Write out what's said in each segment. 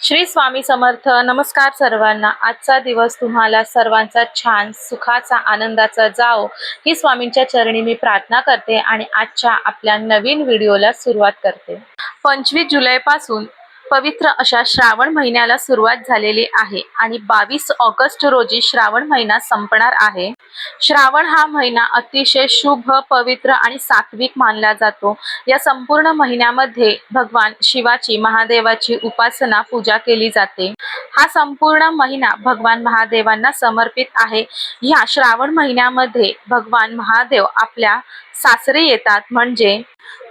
श्री स्वामी समर्थ नमस्कार सर्वांना. आजचा दिवस तुम्हाला सर्वांचा छान सुखाचा आनंदाचा जाओ ही स्वामींच्या चरणी मी प्रार्थना करते आणि आजच्या आपल्या नवीन व्हिडिओला सुरुवात करते. पंचवीस जुलैपासून पवित्र अशा श्रावण महिन्याला सुरुवात झालेली आहे आणि बावीस ऑगस्ट रोजी श्रावण महिना संपणार आहे. श्रावण हा महिना अतिशय शुभ पवित्र आणि सात्विक मानला जातो. या संपूर्ण महिन्यामध्ये भगवान शिवाची महादेवाची उपासना पूजा केली जाते. हा संपूर्ण महिना भगवान महादेवांना समर्पित आहे. ह्या श्रावण महिन्यामध्ये भगवान महादेव आपल्या सासरे येतात. म्हणजे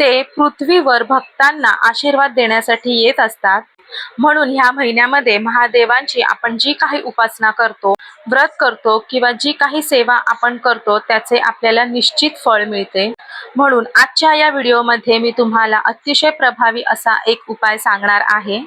ते पृथ्वीवर भक्तांना आशीर्वाद देण्यासाठी येत असतात. म्हणून ह्या महिन्यामध्ये महादेवांची आपण जी काही उपासना करतो व्रत करतो किंवा जी काही सेवा आपण करतो त्याचे आपल्याला निश्चित फळ मिळते. म्हणून आजच्या या व्हिडिओमध्ये मी तुम्हाला अतिशय प्रभावी असा एक उपाय सांगणार आहे.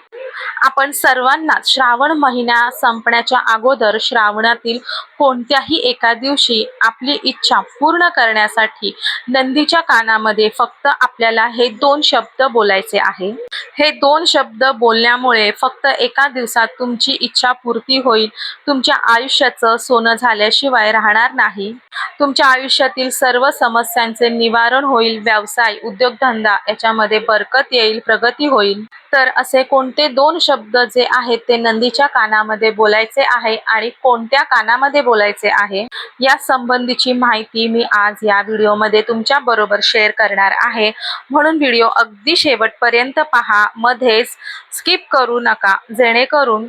आपण सर्वांना श्रावण महिना संपण्याच्या अगोदर श्रावणातील कोणत्याही एका दिवशी आपली इच्छा पूर्ण करण्यासाठी नंदीच्या कानामध्ये फक्त आपल्याला हे दोन शब्द बोलायचे आहे. हे दोन शब्द केल्यामुळे फक्त एका दिवसात तुमची इच्छा पूर्ती होईल. तुमच्या आयुष्याचं सोनं झाल्याशिवाय राहणार नाही. तुमच्या आयुष्यातील सर्व समस्यांचे निवारण होईल. व्यवसाय उद्योगधंदा याच्यामध्ये बरकत येईल प्रगती होईल. तर असे कोणते दोन शब्द जे आहेत ते नंदीच्या कानामध्ये बोलायचे आहे आणि कोणत्या कानामध्ये बोलायचे आहे या संबंधीची माहिती मी आज या व्हिडिओमध्ये तुमच्या बरोबर शेअर करणार आहे. म्हणून व्हिडिओ अगदी शेवटपर्यंत पहा. मध्येच स्किप करू नका. जेणेकरून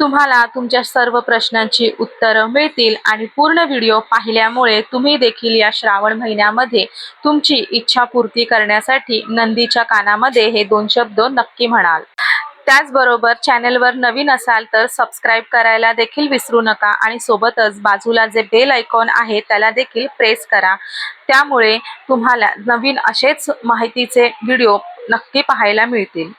तुम्हाला तुमच्या सर्व प्रश्नांची उत्तरं मिळतील आणि पूर्ण व्हिडिओ पाहिल्यामुळे तुम्ही देखील या श्रावण महिन्यामध्ये तुमची इच्छा पूर्ती करण्यासाठी नंदीच्या कानामध्ये हे दोन शब्द नक्की म्हणाल. त्याचबरोबर चॅनेलवर नवीन असाल तर सबस्क्राईब करायला देखील विसरू नका आणि सोबतच बाजूला जे बेल आयकॉन आहे त्याला देखील प्रेस करा. त्यामुळे तुम्हाला नवीन असेच माहितीचे व्हिडिओ नक्की पाहायला मिळतील.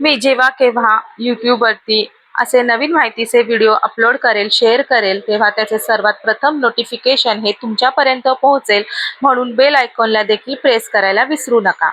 मी जेव्हा केव्हा यूट्यूबवरती असे नवीन माहितीचे व्हिडिओ अपलोड करेल शेअर करेल तेव्हा त्याचे सर्वात प्रथम नोटिफिकेशन हे तुमच्यापर्यंत पोहोचेल. म्हणून बेल आयकॉनला देखील प्रेस करायला विसरू नका.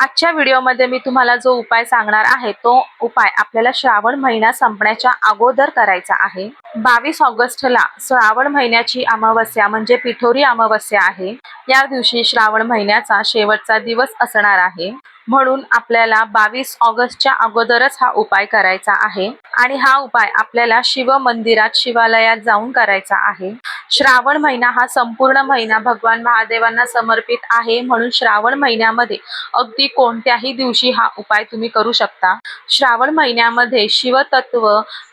आजच्या व्हिडिओमध्ये मी तुम्हाला जो उपाय सांगणार आहे तो उपाय आपल्याला श्रावण महिना संपण्याच्या अगोदर करायचा आहे. बावीस ऑगस्टला श्रावण महिन्याची अमावस्या म्हणजे पिठोरी अमावस्या आहे. या दिवशी श्रावण महिन्याचा शेवटचा दिवस असणार आहे. म्हणून आपल्याला बावीस ऑगस्टच्या अगोदरच हा उपाय करायचा आहे आणि हा उपाय आपल्याला शिव मंदिरात शिवालयात जाऊन करायचा आहे. श्रावण महिना हा संपूर्ण महिना भगवान महादेवांना समर्पित आहे म्हणून श्रावण महिन्यामध्ये अगदी कोणत्याही दिवशी हा उपाय तुम्ही करू शकता. श्रावण महिन्यामध्ये शिवतत्व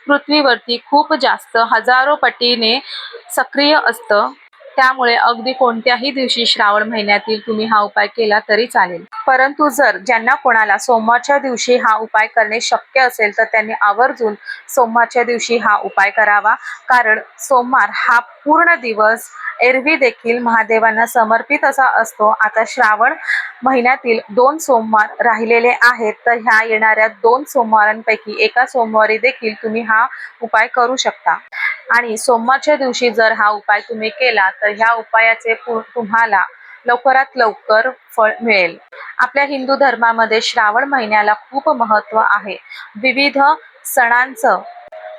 पृथ्वीवरती खूप जास्त हजारो पटीने सक्रिय असतं. त्यामुळे अगदी कोणत्याही दिवशी श्रावण महिन्यातील तुम्ही हा उपाय केला तरी चालेल. परंतु जर ज्यांना कोणाला सोमवारच्या दिवशी हा उपाय करणे शक्य असेल तर त्यांनी आवर्जून सोमवारच्या दिवशी हा उपाय करावा. कारण सोमवार हा पूर्ण दिवस एरवी देखील महादेवांना समर्पित असा असतो. आता श्रावण महिन्यातील दोन सोमवार राहिलेले आहेत तर ह्या येणाऱ्या दोन सोमवारांपैकी एका सोमवारी देखील तुम्ही हा उपाय करू शकता. आणि सोमवारच्या दिवशी जर हा उपाय तुम्ही केला तर ह्या उपायाचे तुम्हाला लवकरात लवकर फळ मिळेल. आपल्या हिंदू धर्मामध्ये श्रावण महिन्याला खूप महत्त्व आहे. विविध सणांचं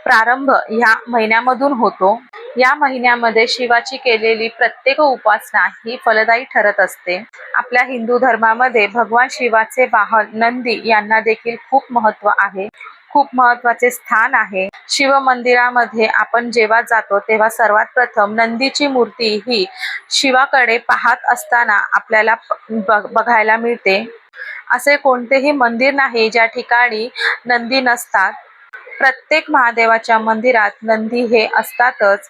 प्रारंभ ह्या महिन्यामधून होतो. या महिन्यामध्ये शिवाची केलेली प्रत्येक उपासना ही फलदायी ठरत असते. आपल्या हिंदू धर्मामध्ये भगवान शिवाचे वाहन नंदी यांना देखील खूप महत्त्व आहे. खूप महत्त्वाचे स्थान आहे. शिव मंदिरामध्ये आपण जेव्हा जातो तेव्हा सर्वात प्रथम नंदीची मूर्ती ही शिवाकडे पाहत असताना आपल्याला बघायला मिळते. असे कोणतेही मंदिर नाही ज्या ठिकाणी नंदी नसतात. प्रत्येक महादेवाच्या मंदिरात नंदी हे असतातच.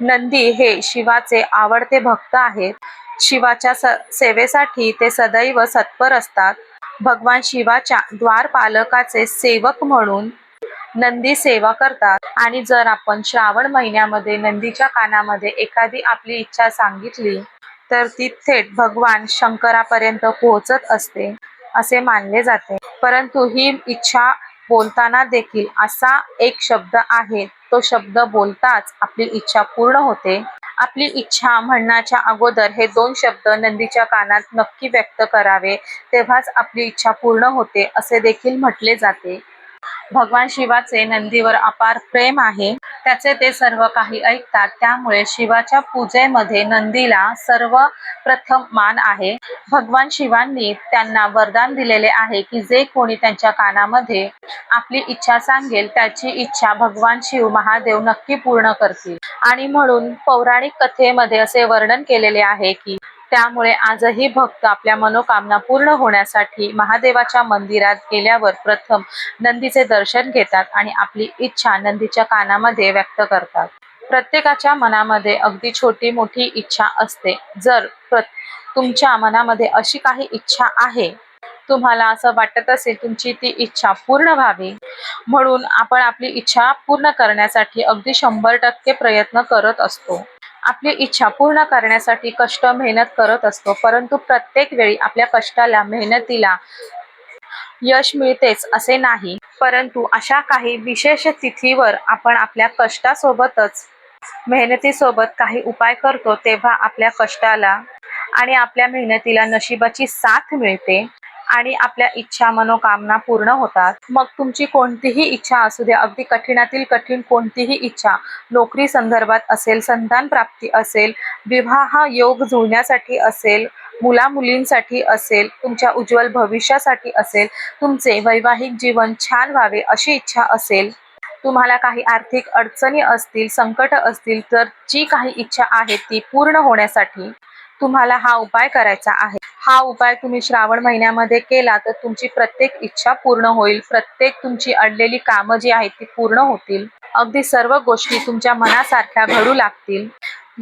नंदी हे शिवाचे आवडते भक्त आहेत. शिवाच्या सेवेसाठी ते सदैव सत्पर असतात. भगवान शिवाच्या द्वारपालकाचे सेवक म्हणून नंदी सेवा करतात. आणि जर आपण श्रावण महिन्यामध्ये नंदीच्या कानामध्ये एखादी आपली इच्छा सांगितली तर ती थेट भगवान शंकरापर्यंत पोहोचत असते असे मानले जाते. परंतु ही इच्छा बोलताना देखील असा एक शब्द आहे तो शब्द बोलताच आपली इच्छा पूर्ण होते. आपली इच्छा म्हणण्याच्या अगोदर हे दोन शब्द नंदीच्या कानात नक्की व्यक्त करावे तेव्हाच आपली इच्छा पूर्ण होते असे देखील म्हटले जाते. भगवान शिवाचे नंदीवर अपार प्रेम आहे. त्याचे ते सर्व काही ऐकतात. त्यामुळे शिवाच्या पूजेमध्ये नंदीला सर्व प्रथम मान आहे. भगवान शिवांनी त्यांना वरदान दिलेले आहे की जे कोणी त्यांच्या कानामध्ये आपली इच्छा सांगेल त्याची इच्छा भगवान शिव महादेव नक्की पूर्ण करतील. आणि म्हणून पौराणिक कथेमध्ये असे वर्णन केलेले आहे की त्यामुळे आजही भक्त आपल्या मनोकामना पूर्ण होण्यासाठी महादेवाच्या मंदिरात गेल्यावर प्रथम नंदीचे दर्शन घेतात आणि आपली इच्छा नंदीच्या कानामध्ये व्यक्त करतात. प्रत्येकाच्या मनामध्ये अगदी छोटी मोठी इच्छा असते. जर तुमच्या मनामध्ये अशी काही इच्छा आहे तुम्हाला असं वाटत असेल तुमची ती इच्छा पूर्ण व्हावी म्हणून आपण आपली इच्छा पूर्ण करण्यासाठी अगदी शंभर टक्के प्रयत्न करत असतो. आपली इच्छा पूर्ण करण्यासाठी कष्ट मेहनत करत असतो. परंतु प्रत्येक वेळी आपल्या कष्टाला मेहनतीला यश मिळतेच असे नाही. परंतु अशा काही विशेष तिथीवर आपण आपल्या कष्टासोबतच मेहनतीसोबत काही उपाय करतो तेव्हा आपल्या कष्टाला आणि आपल्या मेहनतीला नशिबाची साथ मिळते. आणि आपल्या इच्छा मनोकामना पूर्ण होतात. मग तुमची कोणतीही इच्छा असू द्या अगदी कठीणातील कठीण कोणतीही इच्छा नोकरी संदर्भात असेल संतान प्राप्ती असेल विवाह योग जुळण्यासाठी असेल मुला मुलींसाठी असेल तुमच्या उज्ज्वल भविष्यासाठी असेल तुमचे वैवाहिक जीवन छान व्हावे अशी इच्छा असेल तुम्हाला काही आर्थिक अडचणी असतील संकट असतील तर जी काही इच्छा आहे ती पूर्ण होण्यासाठी तुम्हाला हा उपाय करायचा आहे. हा उपाय तुम्ही श्रावण महिन्यामध्ये केला तर तुमची प्रत्येक इच्छा पूर्ण होईल. प्रत्येक तुमची अडलेली कामं जी आहेत ती पूर्ण होतील. अगदी सर्व गोष्टी तुमच्या मनासारख्या घडू लागतील.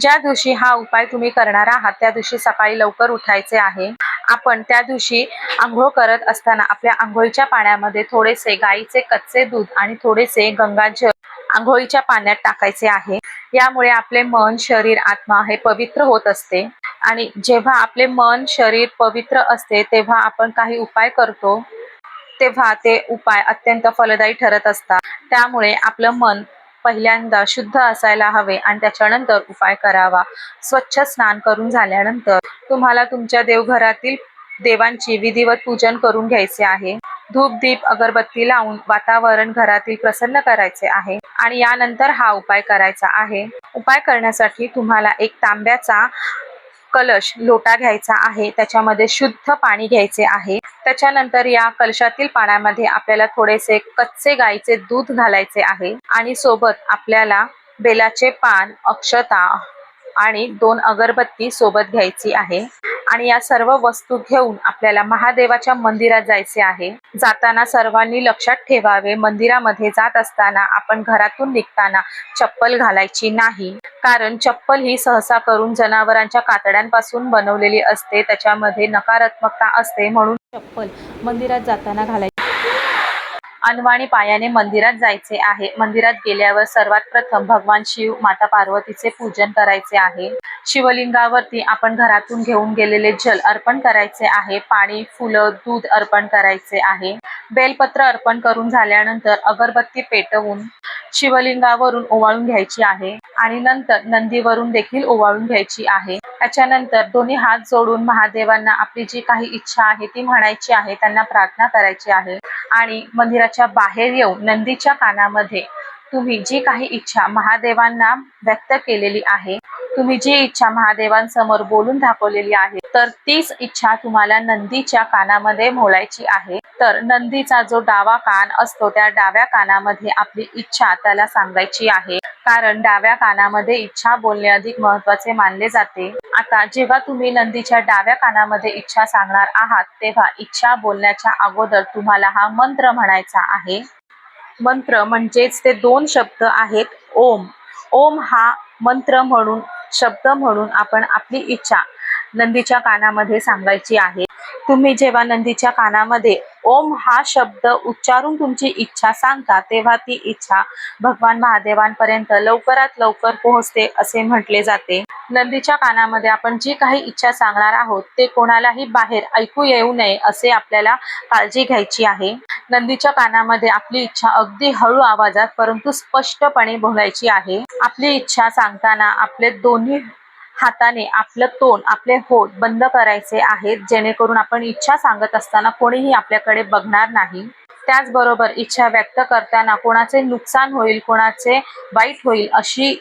ज्या दिवशी हा उपाय तुम्ही करणार आहात त्या दिवशी सकाळी लवकर उठायचे आहे. आपण त्या दिवशी आंघोळ करत असताना आपल्या आंघोळीच्या पाण्यामध्ये थोडेसे गाईचे कच्चे दूध आणि थोडेसे गंगाजल आंघोळीच्या पाण्यात टाकायचे आहे. यामुळे आपले मन शरीर आत्मा हे पवित्र होत असते. आणि जेव्हा आपले मन शरीर पवित्र असते तेव्हा आपण काही उपाय करतो. तेव्हा ते उपाय अत्यंत फलदायी ठरत असतात. त्यामुळे आपलं मन पहिल्यांदा शुद्ध असायला हवे आणि त्याच्यानंतर उपाय करावा. स्वच्छ स्नान करून झाल्यानंतर तुम्हाला तुमच्या देवघरातील देवांची विधिवत पूजन करून घ्यायचे आहे. धूप दीप अगरबत्ती लावून वातावरण घरातील प्रसन्न करायचे आहे आणि यानंतर हा उपाय करायचा आहे. उपाय करण्यासाठी तुम्हाला एक तांब्याचा कलश लोटा घ्यायचा आहे. त्याच्यामध्ये शुद्ध पाणी घ्यायचे आहे. त्याच्यानंतर या कलशातील पाण्यामध्ये आपल्याला थोडेसे कच्चे गाईचे दूध घालायचे आहे. आणि सोबत आपल्याला बेलाचे पान अक्षता आणि दोन अगरबत्ती सोबत घ्यायची आहे. आणि या सर्व वस्तू घेऊन आपल्याला महादेवाच्या मंदिरात जायचे आहे. जाताना सर्वांनी लक्षात ठेवावे मंदिरामध्ये जात असताना आपण घरातून निघताना चप्पल घालायची नाही. कारण चप्पल ही सहसा करून जनावरांच्या कातड्यांपासून बनवलेली असते त्याच्यामध्ये नकारात्मकता असते म्हणून चप्पल मंदिरात जाताना घालायची अनवाणी पायाने मंदिरात जायचे आहे. मंदिरात गेल्यावर सर्वात प्रथम भगवान शिव माता पार्वतीचे पूजन करायचे आहे. शिवलिंगावरती आपण घरातून घेऊन गेलेले जल अर्पण करायचे आहे. पाणी फुलं दूध अर्पण करायचे आहे. बेलपत्र अर्पण करून झाल्यानंतर अगरबत्ती पेटवून शिवलिंगावरून ओवाळून घ्यायची आहे आणि नंतर नंदीवरून देखील ओवाळून घ्यायची आहे. त्याच्यानंतर दोन्ही हात जोडून महादेवांना आपली जी काही इच्छा आहे ती म्हणायची आहे त्यांना प्रार्थना करायची आहे आणि मंदिराच्या बाहेर येऊन नंदीच्या कानामध्ये तुम्ही जी काही इच्छा महादेवांना व्यक्त केलेली आहे तुम्ही जी इच्छा महादेवांसमोर बोलून दाखवलेली आहे तर तीच इच्छा तुम्हाला नंदीच्या कानामध्ये मोलायची आहे. तर नंदीचा जो डावा कान असतो त्या डाव्या कानामध्ये आपली इच्छा त्याला सांगायची आहे. कारण डाव्या कानामध्ये इच्छा बोलणे अधिक महत्त्वाचे मानले जाते. आता जेव्हा तुम्ही नंदीच्या डाव्या कानामध्ये इच्छा सांगणार आहात तेव्हा इच्छा बोलण्याच्या अगोदर तुम्हाला हा मंत्र म्हणायचा आहे. मंत्र म्हणजेच ते दोन शब्द आहेत ओम. ओम हा मंत्र म्हणून शब्द म्हणून आपण आपली इच्छा नंदीच्या कानामध्ये सांगायची आहे. तुम्ही जेव्हा नंदीच्या कानामध्ये ओम हा शब्द उच्चारून तुमची इच्छा सांगता तेव्हा ती इच्छा भगवान महादेवांपर्यंत लवकरात लवकर पोहोचते असे म्हटले जाते. नंदीच्या कानामध्ये आपण जी काही इच्छा सांगणार आहोत ते कोणालाही बाहेर ऐकू येऊ नये असे आपल्याला काळजी घ्यायची आहे. नंदीच्या कानामध्ये आपली इच्छा अगदी हळू आवाजात परंतु स्पष्टपणे बोलायची आहे. आपली इच्छा सांगताना आपले दोन्ही हाताने आपलं तोंड आपले होठ बंद करायचे आहेत जेणेकरून आपण इच्छा सांगत असताना कोणीही आपल्याकडे बघणार नाही. त्याचबरोबर इच्छा व्यक्त करताना कोणाचे नुकसान होईल कोणाचे वाईट होईल अशी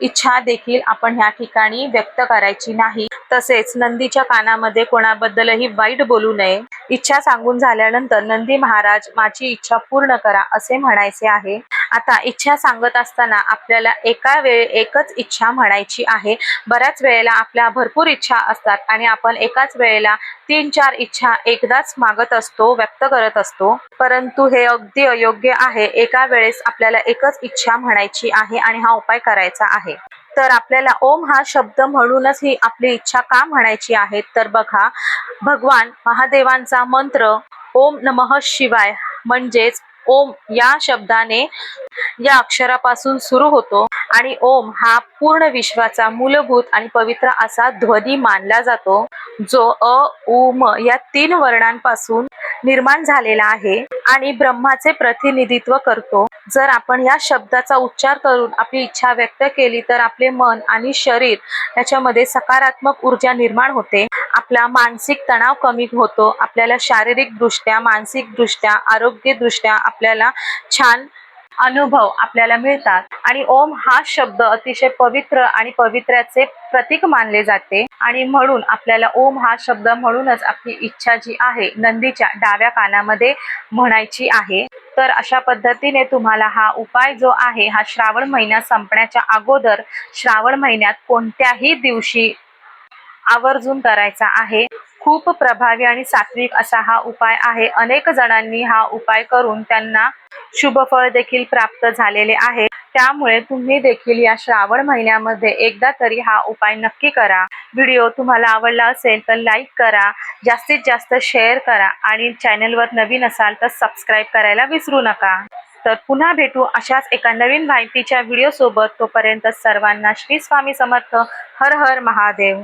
इच्छा देखील आपण ह्या ठिकाणी व्यक्त करायची नाही. तसेच नंदीच्या कानामध्ये कोणाबद्दलही वाईट बोलू नये. इच्छा सांगून झाल्यानंतर नंदी महाराज माझी इच्छा पूर्ण करा असे म्हणायचे आहे. आता इच्छा सांगत असताना आपल्याला एका वेळी एकच इच्छा म्हणायची आहे. बऱ्याच वेळेला आपल्या भरपूर इच्छा असतात आणि आपण एकाच वेळेला तीन चार इच्छा एकदाच मागत असतो व्यक्त करत असतो. परंतु हे अगदी अयोग्य आहे. एका वेळेस आपल्याला एकच इच्छा म्हणायची आहे आणि हा उपाय करायचा आहे. तर आपल्याला ओम हा शब्द म्हणूनच ही आपली इच्छा का म्हणायची आहे? तर बघा भगवान महादेवांचा मंत्र ओम नमः शिवाय म्हणजेच ओम या शब्दाने या अक्षरापासून सुरू होतो आणि ओम हा पूर्ण विश्वाचा मूलभूत आणि पवित्र असा ध्वनी मानला जातो जो अ उम या तीन वर्णांपासून निर्माण झालेला आहे आणि ब्रह्माचे प्रतिनिधित्व करतो. जर आपण या शब्दाचा उच्चार करून आपली इच्छा व्यक्त केली तर आपले मन आणि शरीर याच्यामध्ये सकारात्मक ऊर्जा निर्माण होते. आपला मानसिक तणाव कमी होतो. आपल्याला शारीरिक दृष्ट्या मानसिक दृष्ट्या आरोग्य दृष्ट्या आपल्याला छान अनुभव आपल्याला मिळतात. आणि ओम हा शब्द अतिशय पवित्र आणि पवित्र्याचे प्रतीक मानले जाते. आणि म्हणून आपल्याला ओम हा शब्द म्हणूनच आपली इच्छा जी आहे नंदीच्या डाव्या कानामध्ये म्हणायची आहे. तर अशा पद्धतीने तुम्हाला हा उपाय जो आहे हा श्रावण महिना संपण्याच्या अगोदर श्रावण महिन्यात कोणत्याही दिवशी आवर्जून करायचा आहे. खूप प्रभावी आणि सात्विक असा हा उपाय आहे. अनेक जणांनी हा उपाय करून त्यांना शुभफळ देखील प्राप्त झालेले आहे. त्यामुळे तुम्ही देखील या श्रावण महिन्यामध्ये एकदा तरी हा उपाय नक्की करा. व्हिडिओ तुम्हाला आवडला असेल तर लाईक करा जास्तीत जास्त शेअर करा आणि चॅनलवर नवीन असाल तर सबस्क्राईब करायला विसरू नका. तर पुन्हा भेटू अशाच एका नवीन माहितीच्या व्हिडिओ सोबत तोपर्यंत सर्वांना श्री स्वामी समर्थ. हर हर महादेव.